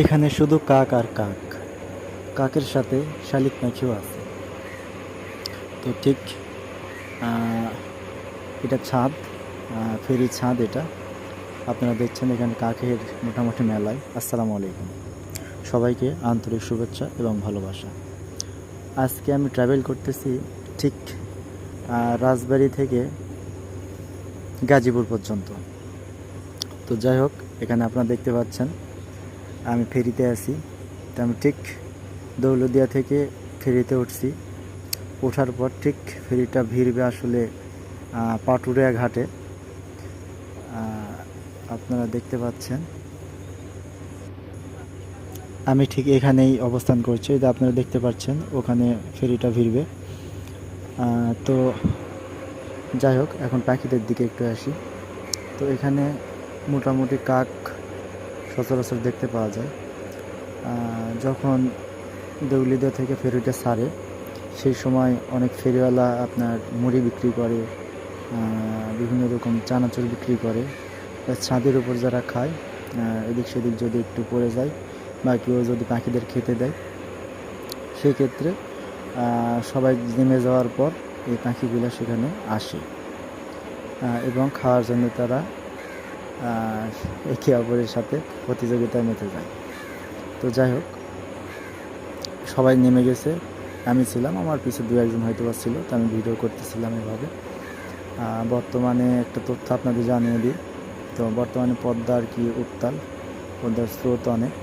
এখানে শুধু কাক আর কাক। কাকের সাথে শালিক পাখিও আছে। তো ঠিক এটা ছাদ ফেরি ছাদ এটা। আপনারা দেখছেন এখানে কাকের মোটামুটি মেলায়। আসসালামু আলাইকুম। সবাইকে আন্তরিক শুভেচ্ছা এবং ভালোবাসা। আজকে আমি ট্রাভেল করতেছি ঠিক রাজবাড়ি থেকে গাজীপুর পর্যন্ত। তো যাই হোক, এখানে আপনারা দেখতে পাচ্ছেন আমি ফেরিতে আছি। তো আমি ঠিক দৌলদিয়া থেকে ফেরিতে উঠছি। ওঠার পর ঠিক ফেরিটা ভিড়বে আসলে পাটুরিয়া ঘাটে। আপনারা দেখতে পাচ্ছেন। আমি ঠিক এখানেই অবস্থান করছি। যে আপনারা দেখতে পাচ্ছেন, ওখানে ফেরিটা ভিড়বে। তো যাই হোক, এখন পাখিদের দিকে একটু আসি। তো এখানে মোটামুটি কাক সচরাচর দেখতে পাওয়া যায়। যখন দেউলিদিয়া থেকে ফেরিটা ছাড়ে সেই সময় অনেক ফেরিওয়ালা আপনার মুড়ি বিক্রি করে বিভিন্ন রকম চানাচুর বিক্রি করে। ছাদের উপর যারা খায় এদিক সেদিক যদি একটু পড়ে যায়, বা কেউ যদি পাখিদের খেতে দেয় সেই ক্ষেত্রে সবাই নেমে যাওয়ার পর এই পাখিগুলো সেখানে আসে। এবং খাওয়ার জন্য তারা একে অপরের সাথে প্রতিযোগিতায় মেতে যায়। তো যাই হোক, সবাই নেমে গেছে। আমি ছিলাম, আমার পিছু দু একজন হয়তো বা ছিল, তো আমি ভিডিও করতেছিলাম এভাবে। বর্তমানে একটা তথ্য আপনাদের জানিয়ে দিই। তো বর্তমানে পদ্মা আর কি উত্তাল, পদ্মার স্রোত অনেক।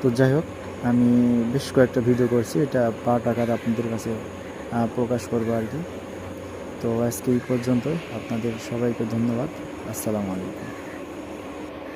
তো যাই হোক, আমি বেশ কয়েকটা ভিডিও করছি, এটা পার্ট আকার আপনাদের কাছে প্রকাশ করব আর কি। তো আজকে এই পর্যন্তই। আপনাদের সবাইকে ধন্যবাদ। আসসালামু আলাইকুম।